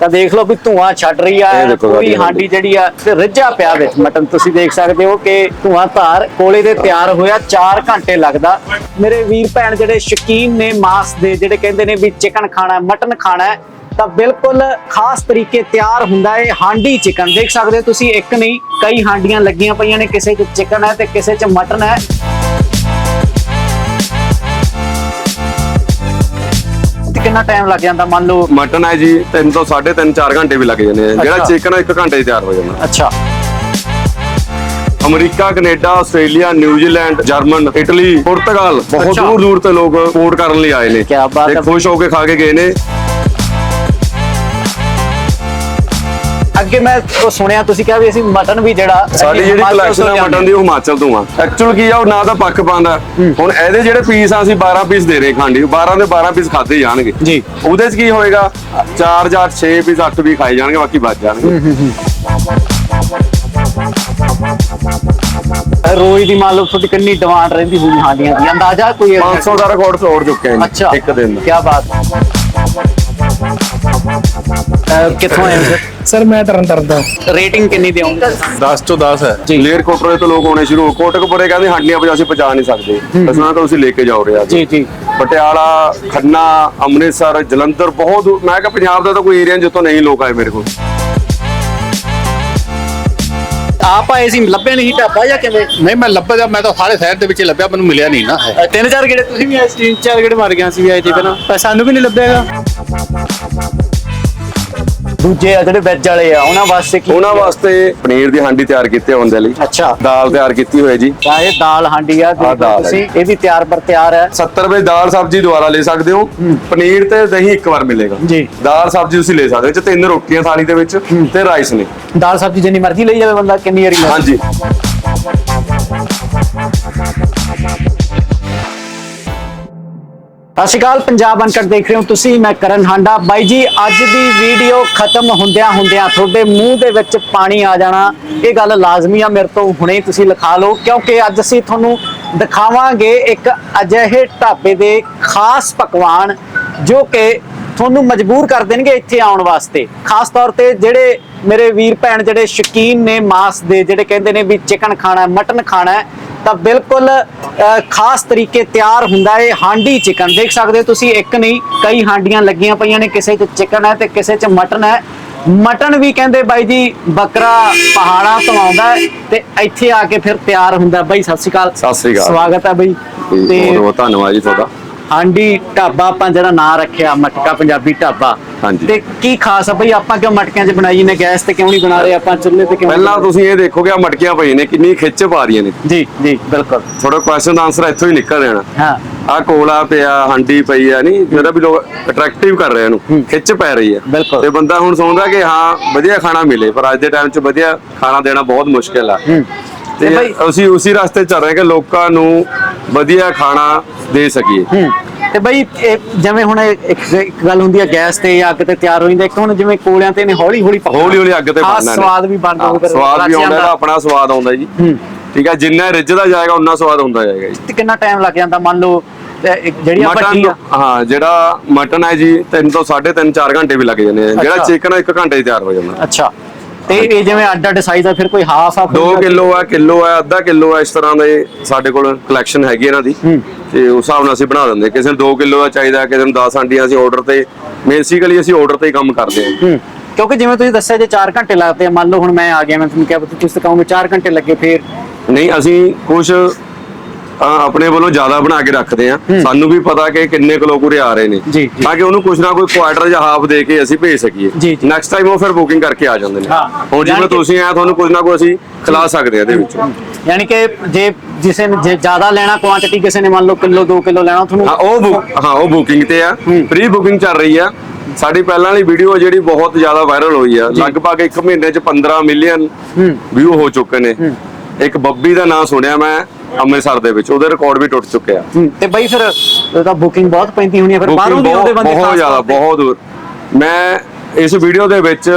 ਤਾਂ ਦੇਖ ਲਓ ਵੀ ਧੂਆਂ ਛੱਡ ਰਹੀ ਆ ਪੂਰੀ ਹਾਂਡੀ ਜਿਹੜੀ ਆ ਤੇ ਰਿੱਝਾ ਪਿਆ ਵਿੱਚ ਮਟਨ। ਤੁਸੀਂ ਦੇਖ ਸਕਦੇ ਹੋ ਕਿ ਧੂਆਂ ਧਾਰ ਕੋਲੇ ਦੇ ਤਿਆਰ ਹੋਇਆ 4 ਘੰਟੇ ਲੱਗਦਾ। ਮੇਰੇ ਵੀਰ ਭੈਣ ਜਿਹੜੇ ਸ਼ੌਕੀਨ ਨੇ ਮਾਸ ਦੇ ਜਿਹੜੇ ਕਹਿੰਦੇ ਨੇ ਵੀ ਚਿਕਨ ਖਾਣਾ ਮਟਨ ਖਾਣਾ ਤਾਂ ਬਿਲਕੁਲ ਖਾਸ ਤਰੀਕੇ ਤਿਆਰ ਹੁੰਦਾ ਹੈ ਹਾਂਡੀ ਚਿਕਨ। ਦੇਖ ਸਕਦੇ ਹੋ ਤੁਸੀਂ ਇੱਕ ਨਹੀਂ ਕਈ ਹਾਂਡੀਆਂ ਲੱਗੀਆਂ ਪਈਆਂ ਨੇ ਕਿਸੇ 'ਚ ਚਿਕਨ ਹੈ ਤੇ ਕਿਸੇ 'ਚ ਮਟਨ ਹੈ। ਕਿੰਨਾ ਟਾਈਮ ਲੱਗ ਜਾਂਦਾ ਮੰਨ ਲਓ? ਮਟਨ ਹੈ ਜੀ 3 ਤੋਂ 3.5 4 ਘੰਟੇ ਵੀ ਲੱਗ ਜਾਂਦੇ ਆ। ਜਿਹੜਾ। ਚਿਕਨ 1 ਘੰਟੇ 'ਚ ਤਿਆਰ ਹੋ ਜਾਂਦਾ। ਅੱਛਾ। America Canada Australia New Zealand German Italy ਪੁਰਤਗਾਲ। ਬਹੁਤ। ਦੂਰ ਦੂਰ ਤੋਂ ਲੋਕ ਸਪੋਰਟ ਕਰਨ ਲਈ ਆਏ ਨੇ। ਬਾਤ ਹੈ। ਖੁਸ਼ ਹੋ ਕੇ ਖਾ ਕੇ ਗਏ ਨੇ। ਅੱਗੇ ਮੈਂ ਉਹ ਸੁਣਿਆ ਤੁਸੀਂ ਕਿਹਾ ਵੀ ਅਸੀਂ ਮਟਨ ਵੀ ਜਿਹੜਾ ਸਾਡੀ ਜਿਹੜੀ ਹਿਮਾਚਲ ਤੋਂ ਕਲੈਕਸ਼ਨ ਹੈ ਲਿਆਉਂਦੇ ਮਟਨ ਦੀ ਉਹ ਹਿਮਾਚਲ ਤੋਂ ਆ। ਐਕਚੁਅਲ ਕੀ ਆ ਉਹ ਨਾ ਤਾਂ ਪੱਕ ਪਾਉਂਦਾ। ਹੁਣ ਇਹਦੇ ਜਿਹੜੇ ਪੀਸ ਆ ਅਸੀਂ 12 ਪੀਸ ਦੇ ਰਹੇ ਖਾਂਡੀ। 12 ਦੇ 12 ਪੀਸ ਖਾਦੇ ਜਾਣਗੇ। ਜੀ। ਉਹਦੇ 'ਚ ਕੀ ਹੋਏਗਾ? 4 ਜਾਂ 6 ਪੀਸ 8 ਵੀ ਖਾਏ ਜਾਣਗੇ ਬਾਕੀ ਬਚ ਜਾਣਗੇ। ਰੋਜ਼ ਦੀ ਮੰਨ ਲਓ ਤੁਹਾਡੀ ਕਿੰਨੀ ਡਿਮਾਂਡ ਰਹਿੰਦੀ ਹੋਣੀ ਹਾਂਡੀਆਂ ਦੀ। ਅੰਦਾਜ਼ਾ ਕੋਈ 500 ਦਾ ਰਿਕਾਰਡ ਤੋੜ ਚੁੱਕੇ ਹਾਂ ਇੱਕ ਦਿਨ ਕੀ ਬਾਤ। ਕਿੱਥੋਂ ਆਏ ਹੋ? ਸਰ ਸਰ ਮੈਂ ਤਰਨ ਤਾਰਨ ਤੋਂ ਰੇਟਿੰਗ ਕਿੰਨੀ ਦਿਓਗੇ? 10 ਤੋਂ 10 ਹੈ। ਲੇਰ ਕੋਟਰੇ ਤੋਂ ਲੋਕ ਆਉਣੇ ਸ਼ੁਰੂ। ਹੋ ਕੋਟਕਪੁਰੇ ਕਹਿੰਦੇ ਹਾਂਡੀਆਂ ਵਜਾ ਅਸੀਂ ਪਹੁੰਚਾ ਨਹੀਂ ਸਕਦੇ। ਅਸੀਂ ਉਹਨਾਂ ਤੋਂ ਤੁਸੀਂ ਲੈ ਕੇ ਜਾਓ ਰਿਹਾ। ਜੀ ਜੀ। ਪਟਿਆਲਾ ਖੰਨਾ ਅੰਮ੍ਰਿਤਸਰ ਜਲੰਧਰ ਬਹੁਤ ਮੈਂ ਕਿਹਾ ਪੰਜਾਬ ਦਾ ਤਾਂ ਕੋਈ ਏਰੀਆ ਜਿੱਥੋਂ ਨਹੀਂ ਲੋਕ ਆਏ ਮੇਰੇ ਕੋਲ। ਆਪ ਆਏ ਸੀ ਲੱਭੇ ਨਹੀਂ ਢਾਬਾ ਜਾਂ ਕਿਵੇਂ? ਨਹੀਂ ਮੈਂ ਲੱਭਾ ਜਾਂ ਮੈਂ ਤਾਂ ਸਾਰੇ ਸ਼ਹਿਰ ਦੇ ਵਿੱਚ ਲੱਭਿਆ ਮੈਨੂੰ ਮਿਲਿਆ ਨਹੀਂ ਨਾ ਤਿੰਨ ਚਾਰ ਗੇੜੇ ਤੁਸੀਂ ਵੀ ਆਏ ਸੀ ਤਿੰਨ ਚਾਰ ਗੇੜੇ ਮਾਰ ਗਿਆ ਸੀ ਵੀ ਆਏ ਤੇ ਪਹਿਲਾਂ। ਪਰ ਸਾਨੂੰ ਵੀ ਨਹੀਂ ਲੱਭੇਗਾ ਦੂਜੇ ਆ ਜਿਹੜੇ ਵੈਜ ਵਾਲੇ ਆ ਉਹਨਾਂ ਵਾਸਤੇ ਕੀ ਉਹਨਾਂ ਵਾਸਤੇ ਪਨੀਰ ਦੀ ਹਾਂਡੀ ਤਿਆਰ ਕੀਤੀ ਹੁੰਦੇ ਲਈ। ਅੱਛਾ। ਦਾਲ ਤਿਆਰ ਕੀਤੀ ਹੋਈ ਜੀ। ਤਾਂ ਇਹ ਦਾਲ ਹਾਂਡੀ ਆ ਦੇਖ ਲਓ ਦਾਲ ਹੈ ਤੁਸੀਂ ਇਹ ਵੀ ਤਿਆਰ ਪਰ ਤਿਆਰ ਹੈ। 70 ਰੁਪਏ ਦਾਲ ਸਬਜ਼ੀ ਦੁਆਰਾ ਲੈ ਸਕਦੇ ਹੋ। ਪਨੀਰ ਤੇ ਦਹੀਂ ਇੱਕ ਵਾਰ ਮਿਲੇਗਾ। ਜੀ। ਦਾਲ ਸਬਜ਼ੀ ਤੁਸੀਂ ਲੈ ਸਕਦੇ ਹੋ 'ਚ ਤਿੰਨ ਰੋਟੀਆਂ ਥਾਲੀ ਦੇ ਵਿੱਚ ਤੇ ਰਾਈਸ ਨੇ। ਦਾਲ ਸਬਜ਼ੀ ਜਿੰਨੀ ਮਰਜ਼ੀ ਲਈ ਜਾਵੇ ਬੰਦਾ ਕਿੰਨੀ ਵਾਰੀ ਲੈ ਹਾਂਜੀ ਸਤਿ ਸ਼੍ਰੀ ਅਕਾਲ, ਪੰਜਾਬ ਅਨਕਟ ਦੇਖ ਰਹੇ ਹੋ ਤੁਸੀਂ, ਮੈਂ ਕਰਨ ਹਾਂਡਾ। ਬਾਈ ਜੀ, ਅੱਜ ਦੀ ਵੀਡੀਓ ਖਤਮ ਹੁੰਦਿਆਂ ਹੁੰਦਿਆਂ ਤੁਹਾਡੇ ਮੂੰਹ ਦੇ ਵਿੱਚ ਪਾਣੀ ਆ ਜਾਣਾ, ਇਹ ਗੱਲ ਲਾਜ਼ਮੀ ਆ, ਮੇਰੇ ਤੋਂ ਹੁਣੇ ਤੁਸੀਂ ਲਿਖਾ ਲਓ, ਕਿਉਂਕਿ ਅੱਜ ਅਸੀਂ ਤੁਹਾਨੂੰ ਦਿਖਾਵਾਂਗੇ ਇੱਕ ਅਜਿਹੇ ਢਾਬੇ ਦੇ ਖਾਸ ਪਕਵਾਨ, ਜੋ ਕਿ ਤੁਹਾਨੂੰ ਮਜਬੂਰ ਕਰ ਦੇਣਗੇ ਇੱਥੇ ਆਉਣ ਵਾਸਤੇ। ਖਾਸ ਤੌਰ ਤੇ ਜਿਹੜੇ ਮੇਰੇ ਵੀਰ ਭੈਣ ਜਿਹੜੇ ਸ਼ੌਕੀਨ ਨੇ ਮਾਸ ਦੇ ਜਿਹੜੇ ਕਹਿੰਦੇ ਨੇ ਵੀ ਚਿਕਨ ਖਾਣਾ ਹੈ ਮਟਨ ਖਾਣਾ ਹੈ ਤਾਂ ਬਿਲਕੁਲ ਖਾਸ ਤਰੀਕੇ ਤਿਆਰ ਹੁੰਦਾ ਹੈ ਹਾਂਡੀ ਚਿਕਨ। ਦੇਖ ਸਕਦੇ ਹੋ ਤੁਸੀਂ ਇੱਕ ਨਹੀਂ ਕਈ ਹਾਂਡੀਆਂ ਲੱਗੀਆਂ ਪਈਆਂ ਨੇ ਕਿਸੇ 'ਚ ਚਿਕਨ ਹੈ ਤੇ ਕਿਸੇ 'ਚ ਮਟਨ ਹੈ। ਮਟਨ ਵੀ ਕਹਿੰਦੇ ਬਾਈ ਜੀ ਬੱਕਰਾ ਪਹਾੜਾਂ ਤੋਂ ਆਉਂਦਾ ਤੇ ਇੱਥੇ ਆ ਕੇ ਫਿਰ ਤਿਆਰ ਹੁੰਦਾ। ਬਾਈ ਸਤਿ ਸ਼੍ਰੀ ਅਕਾਲ। ਸਤਿ ਸ਼੍ਰੀ ਅਕਾਲ। ਸਵਾਗਤ ਹੈ ਬਾਈ। ਤੇ ਬਹੁਤ ਬਹੁਤ ਧੰਨਵਾਦ ਜੀ ਤੁਹਾਡਾ। ਹਾਂਡੀ ਢਾਬਾ ਆਪਾਂ ਜਿਹੜਾ ਨਾਂ ਰੱਖਿਆ ਮਟਕਾ ਪੰਜਾਬੀ ਢਾਬਾ। ਹਾਂਜੀ। ਤੇ ਕੀ ਖਾਸ ਆ ਬਈ ਆਪਾਂ ਕਿਉਂ ਮਟਕਿਆਂ 'ਚ ਬਣਾਈ ਨੇ ਗੈਸ ਤੇ ਕਿਉਂ ਨਹੀਂ ਬਣਾ ਰਹੇ ਆਪਾਂ ਚੁੱਲ੍ਹੇ ਤੇ ਕਿਉਂ ਪਹਿਲਾਂ ਤੁਸੀਂ ਇਹ ਦੇਖੋਗੇ ਆ ਮਟਕੀਆਂ ਪਈ ਨੇ ਕਿੰਨੀ ਖਿੱਚ ਪਾ ਰਹੀਆਂ ਨੇ। ਜੀ ਜੀ ਬਿਲਕੁਲ। ਥੋੜਾ ਕੁਐਸਚਨ ਦਾ ਆਨਸਰ ਇੱਥੋਂ ਹੀ ਨਿਕਲ ਜਾਣਾ। ਹਾਂ। ਆ ਕੋਲਾ ਪਿਆ ਹਾਂਡੀ ਪਈ ਆ ਨਹੀਂ ਜਿਹੜਾ ਵੀ ਲੋਕ ਅਟਰੈਕਟਿਵ ਕਰ ਰਹੇ ਇਹਨੂੰ ਖਿੱਚ ਪੈ ਰਹੀ ਆ। ਬਿਲਕੁਲ। ਤੇ ਬੰਦਾ ਹੁਣ ਸੋਚਦਾ ਕਿ ਹਾਂ ਵਧੀਆ ਖਾਣਾ ਮਿਲੇ ਪਰ ਅੱਜ ਦੇ ਟਾਈਮ 'ਚ ਵਧੀਆ ਖਾਣਾ ਦੇਣਾ ਬਹੁਤ ਮੁਸ਼ਕਿਲ ਆ। ਤੇ ਅਸੀਂ ਉਸੇ ਰਸਤੇ ਚੱਲ ਰਹੇ ਕਿ ਲੋਕਾਂ ਨੂੰ ਵਧੀਆ ਖਾਣਾ ਦੇ ਸਕੀਏ। ਹੂੰ। ਤੇ ਬਈ ਜਿਵੇਂ ਹੁਣ ਇੱਕ ਇੱਕ ਗੱਲ ਹੁੰਦੀ ਹੈ ਗੈਸ ਤੇ ਜਾਂ ਅੱਗ ਤੇ ਤਿਆਰ ਹੋ ਜਾਂਦਾ ਇੱਕ ਹੁਣ ਜਿਵੇਂ ਕੋਲਿਆਂ ਤੇ ਨੇ ਹੌਲੀ ਹੌਲੀ ਪਕਾਉਣਾ। ਹੌਲੀ ਹੌਲੀ ਅੱਗ ਤੇ ਬਣਨਾ ਸਵਾਦ ਵੀ ਬਣਦਾ ਹਾਂ, ਹੋਊਗਾ ਸਵਾਦ ਵੀ ਆਉਂਦਾ ਆਪਣਾ ਸਵਾਦ ਆਉਂਦਾ ਜੀ। ਹੂੰ। ਠੀਕ ਆ ਜਿੰਨਾ ਰਿੱਝਦਾ ਜਾਏਗਾ ਉਨਾ ਸਵਾਦ ਹੁੰਦਾ ਜਾਏਗਾ ਜੀ। ਤੇ ਕਿੰਨਾ ਟਾਈਮ ਲੱਗ ਜਾਂਦਾ ਮੰਨ ਲਓ ਜਿਹੜੀ ਮਟਨ ਕੀ ਆ। ਹਾਂ ਜਿਹੜਾ ਮਟਨ ਹੈ ਜੀ 3 ਤੋਂ 3.5 4 ਘੰਟੇ ਵੀ ਲੱਗ ਜਾਂਦੇ ਆ। ਜਿਹੜਾ। ਚਿਕਨ 1 ਘੰਟੇ ਤਿਆਰ ਹੋ ਜਾਂਦਾ। ਅੱਛਾ। ਤੇ ਇਹ ਜਿਵੇਂ ਅੱਡ ਅੱਡ ਸਾਈਜ਼ ਆ ਫਿਰ ਕੋਈ ਹਾਫ ਆ 2 ਕਿਲੋ ਆ ਕਿਲੋ ਆ ਅੱਧਾ ਕਿਲੋ ਆ ਇਸ ਤਰ੍ਹਾਂ ਦੇ ਸਾਡੇ ਕੋਲ ਕਲੈਕਸ਼ਨ ਹੈਗੀ ਇਹਨਾਂ ਦੀ। ਤੇ ਉਸ ਹਿਸਾਬ ਨਾਲ ਅਸੀਂ ਬਣਾ ਦਿੰਦੇ। ਕਿਸੇ ਨੂੰ 2 ਕਿਲੋ ਦਾ ਚਾਹੀਦਾ ਕਿਸੇ ਨੂੰ 10 ਆਂਡੀਆਂ ਅਸੀਂ ਆਰਡਰ ਤੇ ਬੇਸਿਕਲੀ ਅਸੀਂ ਆਰਡਰ ਤੇ ਹੀ ਕੰਮ ਕਰਦੇ ਹਾਂ। ਕਿਉਂਕਿ ਜਿਵੇਂ ਤੁਸੀਂ ਦੱਸਿਆ ਜੇ 4 ਘੰਟੇ ਲੱਗਦੇ ਆ ਮੰਨ ਲਓ ਹੁਣ ਮੈਂ ਆ ਗਿਆ ਮੈਂ ਤੁਹਾਨੂੰ ਕਿਹਾ ਤੁਸੀਂ ਕਹੋਗੇ 4 ਘੰਟੇ ਲੱਗੇ ਫਿਰ ਨਹੀਂ ਅਸੀਂ ਕੁਝ ਆਪਣੇ ਵੱਲੋਂ ਜ਼ਿਆਦਾ ਬਣਾ ਕੇ ਰੱਖਦੇ ਆ ਸਾਨੂੰ ਵੀ ਪਤਾ ਕਿ ਕਿੰਨੇ ਕੁ ਲੋਕ ਉਰੇ ਆ ਰਹੇ ਨੇ। ਤਾਂ ਕਿ ਉਹਨੂੰ ਕੁਝ ਨਾ ਕੋਈ ਕੁਆਟਰ ਜਾਂ ਹਾਫ ਦੇ ਕੇ ਅਸੀਂ ਭੇਜ ਸਕੀਏ। ਨੈਕਸਟ ਟਾਈਮ ਉਹ ਫਿਰ ਬੁਕਿੰਗ ਕਰਕੇ ਆ ਜਾਂਦੇ ਨੇ। ਹਾਂ। ਹੁਣ ਜਿਵੇਂ ਤੁਸੀਂ ਆਏ ਤੁਹਾਨੂੰ ਕੁਝ ਨਾ ਕੋਈ ਅਸੀਂ ਖਿਲਾ ਸਕਦੇ ਆ ਇਹਦੇ ਵਿੱਚ। ਯਾਨੀ ਕਿ ਜੇ ਜਿਸੇ ਨੇ ਜ਼ਿਆਦਾ ਲੈਣਾ ਕੁਆਂਟੀਟੀ ਕਿਸੇ ਨੇ ਮੰਨ ਲਓ ਕਿਲੋ 2 ਕਿਲੋ ਲੈਣਾ ਹਾਂ ਤੁਹਾਨੂੰ ਉਹ ਹਾਂ ਉਹ ਬੁਕਿੰਗ ਤੇ ਆ। ਪ੍ਰੀ ਬੁਕਿੰਗ ਚੱਲ ਰਹੀ ਆ। ਸਾਡੀ ਪਹਿਲਾਂ ਵਾਲੀ ਵੀਡੀਓ ਜਿਹੜੀ ਬਹੁਤ ਜ਼ਿਆਦਾ ਵਾਇਰਲ ਹੋਈ ਆ। ਲਗਭਗ 1 ਮਹੀਨੇ ਚ 15 ਮਿਲੀਅਨ। ਵਿਊ ਹੋ ਚੁੱਕੇ ਨੇ। ਇੱਕ ਬੱਬੀ ਦਾ ਨਾਮ ਸੁਣਿਆ ਮੈਂ। ਅੰਮ੍ਰਿਤਸਰ ਦੇ ਵਿੱਚ ਉਹਦੇ ਰਿਕਾਰਡ ਵੀ ਟੁੱਟ ਚੁੱਕੇ ਆ ਤੇ ਬਈ ਫਿਰ ਤਾਂ ਬੁਕਿੰਗ ਬਹੁਤ ਪੈਂਦੀ ਹੋਣੀ ਹੈ ਫਿਰ ਬਾਹਰੋਂ ਵੀ ਆਉਂਦੇ ਬੰਦੇ ਬਹੁਤ ਜ਼ਿਆਦਾ। ਬਹੁਤ ਦੂਰ ਮੈਂ ਇਸ ਵੀਡੀਓ ਦੇ ਵਿੱਚ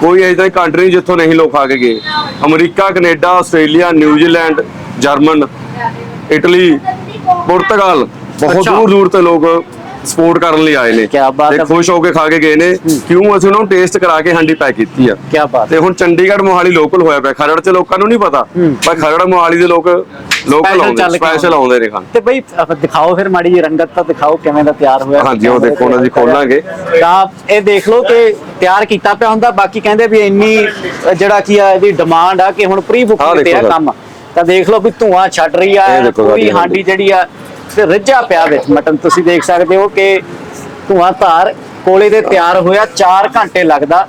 ਕੋਈ ਐਸਾ ਕੰਟਰੀ ਜਿੱਥੋਂ ਨਹੀਂ ਲੋਕ ਆ ਕੇ ਗਏ America Canada Australia New Zealand German Italy ਪੁਰਤਗਾਲ ਬਹੁਤ। ਦੂਰ ਦੂਰ ਤੋਂ ਲੋਕ ਸਪੋਰਟ ਕਰਨ ਲਈ ਆਏ ਨੇ। ਕਿਆ ਬਾਤ ਤੇ ਹੈ। ਖੁਸ਼ ਹੋ ਕੇ ਖਾ ਕੇ ਗਏ ਨੇ। ਕਿਉਂ ਅਸੀਂ ਉਹਨਾਂ ਨੂੰ ਟੇਸਟ ਕਰਾ ਕੇ ਹਾਂਡੀ ਪੈਕ ਕੀਤੀ ਆ? ਕੀ ਬਾਤ ਤੇ ਹੁਣ ਚੰਡੀਗੜ੍ਹ ਮੋਹਾਲੀ ਲੋਕਲ ਹੋਇਆ ਪਿਆ। ਖਰੜ ਚ ਲੋਕਾਂ ਨੂੰ ਨਹੀਂ ਪਤਾ। ਪਰ ਖਰੜ ਮੋਹਾਲੀ ਦੇ ਲੋਕ ਲੋਕਲ Special ਆਉਂਦੇ ਚੱਲ ਕੇ ਸਪੈਸ਼ਲ ਆਉਂਦੇ ਨੇ। ਖਾਣ। ਤੇ ਬਈ ਦਿਖਾਓ ਫਿਰ ਮਾੜੀ ਜੀ ਰੰਗਤ ਤਾਂ ਦਿਖਾਓ ਕਿਵੇਂ ਦਾ ਤਿਆਰ ਹੋਇਆ। ਹਾਂਜੀ, ਉਹ ਦੇਖੋ ਨਾ ਜੀ, ਖੋਲਾਂਗੇ। ਤਾਂ ਇਹ ਦੇਖ ਲਓ ਕਿ ਤਿਆਰ ਕੀਤਾ ਪਿਆ ਹੁੰਦਾ। ਬਾਕੀ ਕਹਿੰਦੇ ਵੀ ਇੰਨੀ ਜਿਹੜਾ ਕੀ ਆ ਇਹਦੀ ਡਿਮਾਂਡ ਆ ਕਿ ਹੁਣ ਪ੍ਰੀ ਆਹ ਬੁਕਿੰਗ ਤੇ ਦੇਖੋ ਆ ਸਰ। ਕੰਮ। ਤਾਂ ਦੇਖ ਲਓ ਵੀ ਧੂਆਂ ਛੱਡ ਰਹੀ ਆ ਇਹ ਦੇਖੋ ਪੂਰੀ ਸਾਡੀ ਹਾਂਡੀ ਜਿਹੜੀ ਆ ਤੇ ਰੱਜਾ ਪਿਆ ਵਿੱਚ। ਮਟਨ ਤੁਸੀਂ ਦੇਖ ਸਕਦੇ ਹੋ ਕਿ ਧੂਆਂ ਧਾਰ ਕੋਲੇ ਦੇ ਤਿਆਰ ਹੋਇਆ 4 ਘੰਟੇ ਲੱਗਦਾ।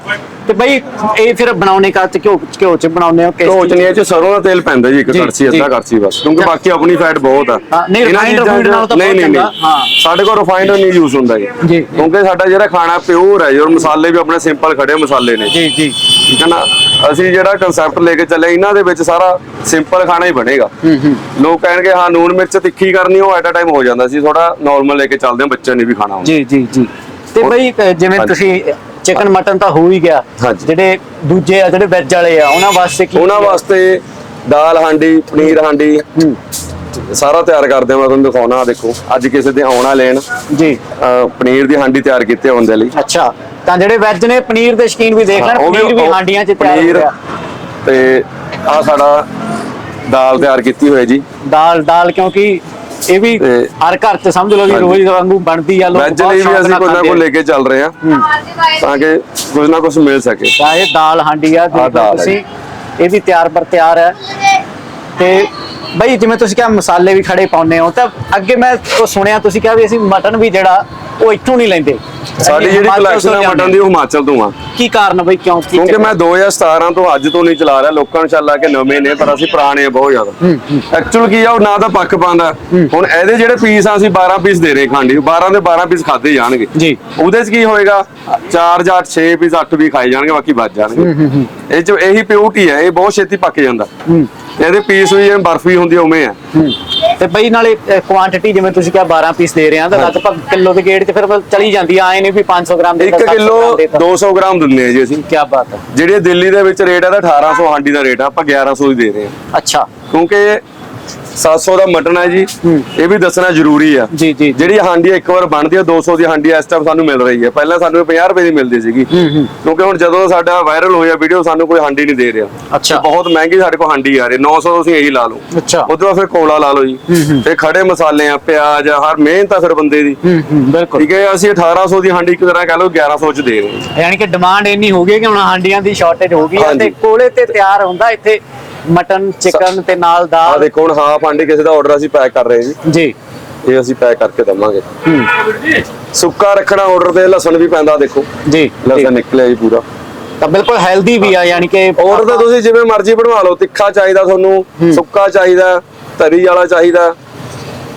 ਤੇ ਬਈ ਇਹ ਫਿਰ ਬਣਾਉਣੇ ਕਾ ਚ? ਘਿਓ ਘਿਓ ਚ ਬਣਾਉਂਦੇ ਹੋ ਕਿਸ ਚੀਜ਼ 'ਚ? ਚਨੀਆਂ ਚ ਸਰੋਂ ਦਾ ਤੇਲ ਪੈਂਦਾ ਜੀ ਇੱਕ ਜੀ, ਕੜਛੀ ਅੱਧਾ ਜੀ। ਕੜਛੀ ਬਸ। ਕਿਉਂਕਿ ਬਾਕੀ ਆਪਣੀ ਫੈਟ ਬਹੁਤ ਆ। ਨਹੀਂ, refined ਨਾਲੋਂ ਤਾਂ ਨਹੀਂ ਬਹੁਤ ਨਹੀਂ ਚੰਗਾ, ਨਹੀਂ। ਹਾਂ। ਸਾਡੇ ਕੋਲ ਰਿਫਾਈਨਡ ਨਹੀਂ ਯੂਜ਼ ਹੁੰਦਾ ਜੀ ਜੀ। ਕਿਉਂਕਿ ਸਾਡਾ ਜਿਹੜਾ ਖਾਣਾ ਪਿਓਰ ਹੈ ਜੀ ਔਰ ਮਸਾਲੇ ਵੀ ਆਪਣੇ ਸਿੰਪਲ ਖੜੇ ਮਸਾਲੇ ਨੇ। ਜੀ ਜੀ। ਠੀਕ ਹੈ ਨਾ? ਅਸੀਂ ਜਿਹੜਾ ਕਨਸੈਪਟ ਲੈ ਕੇ ਚੱਲੇ ਇਹਨਾਂ ਦੇ ਵਿੱਚ ਸਾਰਾ ਸਿੰਪਲ ਖਾਣਾ ਹੀ ਬਣੇਗਾ। ਲੋਕ ਕਹਿਣਗੇ ਹਾਂ ਨੂਨ ਮਿਰਚ ਤਿੱਖੀ ਕਰਨੀ ਉਹ ਐਟ ਅ ਟਾਈਮ ਹੋ ਜਾਂਦਾ ਸੀ ਥੋੜਾ ਨਾਰਮਲ ਲੈ ਕੇ ਚੱਲਦੇ ਹਾਂ ਬੱਚਿਆਂ ਨੇ ਵੀ ਖਾਣਾ ਹੁੰਦਾ। ਜੀ ਜੀ ਜੀ। ਤੇ ਬਈ ਜਿਵੇਂ। ਤੁਸੀਂ ਚਿਕਨ ਮਟਨ ਤਾਂ ਹੋ ਹੀ ਗਿਆ। ਜਿਹੜੇ ਦੂਜੇ ਆ ਜਿਹੜੇ ਵੈਜ ਵਾਲੇ ਆ ਉਹਨਾਂ ਵਾਸਤੇ ਕੀ ਉਹਨਾਂ ਵਾਸਤੇ ਦਾਲ ਹਾਂਡੀ ਪਨੀਰ ਹਾਂਡੀ। ਸਾਰਾ ਤਿਆਰ ਕਰਦੇ ਮੈਂ ਤੁਹਾਨੂੰ ਦਿਖਾਉਣਾ ਦੇਖੋ ਅੱਜ ਕਿਸੇ ਦੇ ਆਉਣਾ ਲੈਣ। ਜੀ। ਪਨੀਰ ਦੀ ਹਾਂਡੀ ਤਿਆਰ ਕੀਤੀ ਹੁੰਦੇ ਲਈ। ਅੱਛਾ। ਤਾਂ ਜਿਹੜੇ ਵੈਜ ਨੇ ਪਨੀਰ ਦੇ ਸ਼ਕੀਨ ਵੀ ਦੇਖ ਲੈਣ ਉਹ ਪਨੀਰ ਵੀ ਉਹ ਹਾਂਡੀਆਂ 'ਚ ਤਿਆਰ ਪਨੀਰ ਤੇ ਆ ਸਾਡਾ ਦਾਲ ਤਿਆਰ ਕੀਤੀ ਹੋਈ ਜੀ। ਦਾਲ ਦਾਲ ਕਿਉਂਕਿ ਇਹ ਵੀ ਤੇ- ਹਰ ਘਰ 'ਚ ਸਮਝ ਲਓ ਵੀ ਹਾਂਜੀ। ਰੋਜ਼ ਵਾਂਗੂ ਬਣਦੀ ਆ ਲੋਕ ਵੈਜ ਲਈ ਵੀ ਸ਼ੌਕ ਅਸੀਂ ਨਾਲ ਕੁਝ ਨਾ ਖਾਂਦੇ ਆ। ਲੈ ਕੇ ਚੱਲ ਰਹੇ ਹਾਂ ਤਾਂ ਕਿ ਕੁਝ ਨਾ ਕੁਝ ਮਿਲ ਸਕੇ। ਤਾਂ ਇਹ ਦਾਲ ਹਾਂਡੀ ਆ ਦੇਖ ਲਓ ਦਾਲ ਹੈ ਤੁਸੀਂ ਇਹ ਵੀ ਤਿਆਰ ਪਰ ਤਿਆਰ ਹੈ। ਤੇ ਬਈ ਜਿਵੇਂ ਤੁਸੀਂ ਕਿਹਾ ਮਸਾਲੇ ਵੀ ਖੜੇ ਪਾਉਨੇ ਹੋ ਤਾਂ ਅੱਗੇ ਮੈਂ ਉਹ ਸੁਣਿਆ ਤੁਸੀਂ ਕਿਹਾ ਵੀ ਅਸੀਂ ਮਟਨ ਵੀ ਜਿਹੜਾ ਉਹ ਇੱਥੋਂ ਨਹੀਂ ਲੈਂਦੇ। ਸਾਡੀ ਜਿਹੜੀ ਹਿਮਾਚਲ ਕਲੈਕਸ਼ਨ ਤੋਂ ਹੈ ਮਟਨ। ਦੀ ਉਹ ਹਿਮਾਚਲ ਤੋਂ ਆ। ਕੀ ਕਾਰਨ ਬਈ ਕਿਉਂ ਕੀ ਕਿਉਂਕਿ ਚੱਕਰ? ਮੈਂ 2017 ਤੋਂ ਅੱਜ ਤੋਂ ਨਹੀਂ ਚਲਾ ਰਿਹਾ ਲੋਕਾਂ ਨੂੰ ਚੱਲ ਆ ਕਿ ਨਵੇਂ ਨੇ ਪਰ ਅਸੀਂ ਪੁਰਾਣੇ ਆ ਬਹੁਤ ਜ਼ਿਆਦਾ। ਐਕਚੁਅਲ ਕੀ ਆ ਉਹ ਨਾ ਤਾਂ ਪੱਕ ਪਾਉਂਦਾ ਹੁਣ ਇਹਦੇ ਜਿਹੜੇ ਪੀਸ ਆ ਅਸੀਂ 12 ਪੀਸ ਦੇ ਰਹੇ ਖਾਂਡੀ। 12 ਦੇ 12 ਪੀਸ ਖਾਦੇ ਜਾਣਗੇ। ਜੀ। ਉਹਦੇ 'ਚ ਕੀ ਹੋਏਗਾ? 4 ਜਾਂ 6 ਪੀਸ 8 ਵੀ ਖਾਏ ਜਾਣਗੇ ਬਾਕੀ ਬਚ ਜਾਣਗੇ। ਇਹ 'ਚ ਇਹੀ ਪਿਓਰਟੀ ਹੈ ਇਹ ਬਹੁਤ ਛੇਤੀ ਪੱਕ ਜਾਂਦਾ। ਇਹਦੇ ਪੀਸ ਵੀ ਜਿਵੇਂ ਬਰਫੀ ਹੁੰਦੀ ਆ, ਉਵੇਂ ਆ। ਤੇ ਬਈ ਨਾਲੇ ਕੁਆਂਟੀਟੀ ਜਿਵੇਂ ਤੁਸੀਂ ਕਿਹਾ 12 ਪੀਸ ਦੇ ਰਹੇ ਆ ਤਾਂ ਲਗਭਗ ਕਿਲੋ ਦੇ ਗੇੜ ਤੇ ਫਿਰ ਚਲੀ ਜਾਂਦੀ ਆ ਐ ਨਹੀਂ ਵੀ 500 ਗ੍ਰਾਮ ਦੇ 1 ਕਿਲੋ 200 ਗ੍ਰਾਮ ਦਿੰਦੇ ਆ ਜੀ ਅਸੀਂ। ਕੀ ਬਾਤ ਹੈ। ਜਿਹੜੀ ਦਿੱਲੀ ਦੇ ਵਿੱਚ ਰੇਟ ਹੈ ਤਾਂ 1800 ਹਾਂਡੀ ਦਾ ਰੇਟ ਆ ਆਪਾਂ 1100 ਹੀ ਦੇ ਰਹੇ ਹਾਂ ਅੱਛਾ। ਕਿਉਂਕਿ 700 ਦਾ ਮਟਨ ਹੈ ਜੀ। ਇਹ ਵੀ ਦੱਸਣਾ ਜ਼ਰੂਰੀ ਆ। ਜੀ, ਜੀ। ਜਿਹੜੀ ਹਾਂਡੀ ਇੱਕ ਵਾਰ ਬਣਦੀ ਆ 200 ਦੀ ਹਾਂਡੀ ਇਸ ਟਾਈਮ ਸਾਨੂੰ ਮਿਲ ਰਹੀ ਹੈ ਪਹਿਲਾਂ ਸਾਨੂੰ ਇਹ 50 ਰੁਪਏ ਦੀ ਮਿਲਦੀ ਸੀਗੀ। ਕਿਉਂਕਿ ਹੁਣ ਜਦੋਂ ਸਾਡਾ ਵਾਇਰਲ ਹੋਇਆ ਵੀਡੀਓ ਸਾਨੂੰ ਕੋਈ ਹਾਂਡੀ ਨਹੀਂ ਦੇ ਰਿਹਾ। ਅੱਛਾ। ਬਹੁਤ ਮਹਿੰਗੀ ਸਾਡੇ ਕੋਲ ਹਾਂਡੀ ਆ ਰਹੀ। 900 ਤੁਸੀਂ ਇਹੀ ਲਾ ਲਓ। ਅੱਛਾ। ਉਦੋਂ ਬਾਅਦ ਫਿਰ ਕੋਲਾ ਲਾ ਲਓ ਜੀ। ਤੇ ਖੜੇ ਮਸਾਲੇ ਆ ਪਿਆਜ਼ ਆ ਹਰ ਮਿਹਨਤ ਆ ਫਿਰ ਬੰਦੇ ਦੀ। ਬਿਲਕੁਲ। ਠੀਕ ਹੈ ਅਸੀਂ 1800 ਦੀ ਹਾਂਡੀ ਇੱਕ ਤਰ੍ਹਾਂ ਕਹ ਲਓ 1100 ਚ ਦੇ ਰਹੇ ਹਾਂ। ਯਾਨੀ ਕਿ ਡਿਮਾਂਡ ਇੰਨੀ ਹੋ ਗਈ ਕਿ ਹੁਣ ਹਾਂਡੀਆਂ ਦੀ ਸ਼ਾਰਟੇਜ ਹੋ ਗਈ ਹੈ ਹਾਂਜੀ। ਤੇ ਕੋਲੇ ਤੇ ਤਿਆਰ ਹੁੰਦਾ ਇੱਥੇ। ਮਟਨ ਚਿਕਨ ਤੇ ਨਾਲ ਆ ਦਾਲ ਦੇਖੋ ਹੁਣ ਹਾਫ ਹਾਂਡੀ ਕਿਸੇ ਦਾ ਆਰਡਰ ਅਸੀਂ ਪੈਕ ਕਰ ਰਹੇ ਜੀ। ਜੀ। ਇਹ ਅਸੀਂ ਪੈਕ ਕਰਕੇ ਦਵਾਂਗੇ। ਸੁੱਕਾ ਰੱਖਣਾ ਆਰਡਰ ਤੇ ਲਸਣ ਵੀ ਪੈਂਦਾ ਦੇਖੋ। ਜੀ ਲਸਣ ਨਿਕਲਿਆ ਜੀ ਪੂਰਾ। ਤਾਂ ਬਿਲਕੁਲ ਹੈਲਦੀ ਵੀ ਆ ਯਾਨੀ ਕਿ ਆਰਡਰ ਤਾਂ ਤੁਸੀਂ ਜਿਵੇਂ ਮਰਜ਼ੀ ਬਣਵਾ ਲਓ ਤਿੱਖਾ ਚਾਹੀਦਾ ਤੁਹਾਨੂੰ ਸੁੱਕਾ ਚਾਹੀਦਾ ਤਰੀ ਵਾਲਾ ਚਾਹੀਦਾ।